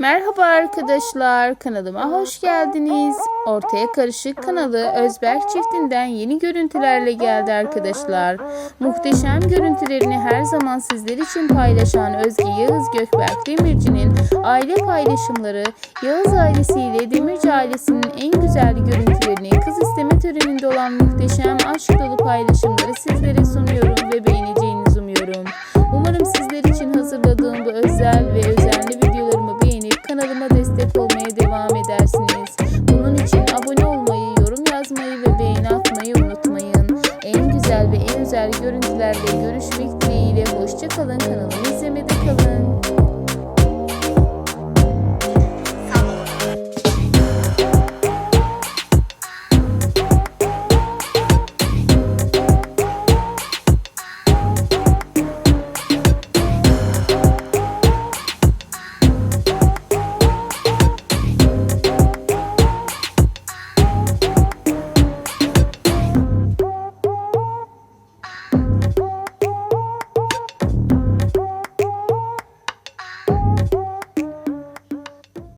Merhaba arkadaşlar, kanalıma hoş geldiniz. Ortaya Karışık kanalı Özberk çiftinden yeni görüntülerle geldi arkadaşlar. Muhteşem görüntülerini her zaman sizler için paylaşan Özge Yağız Gökberk Demirci'nin aile paylaşımları, Yağız ailesiyle Demirci ailesinin en güzel görüntülerini kız isteme töreninde olan muhteşem aşk dolu paylaşımları sizlere sunuyorum ve beğeneceğinizi umuyorum. Umarım sizler için hazırladığım bu özel ve hedef olmaya devam edersiniz. Bunun için abone olmayı, yorum yazmayı ve beğeni atmayı unutmayın. En güzel ve en özel görüntülerle görüşmek dileğiyle hoşçakalın.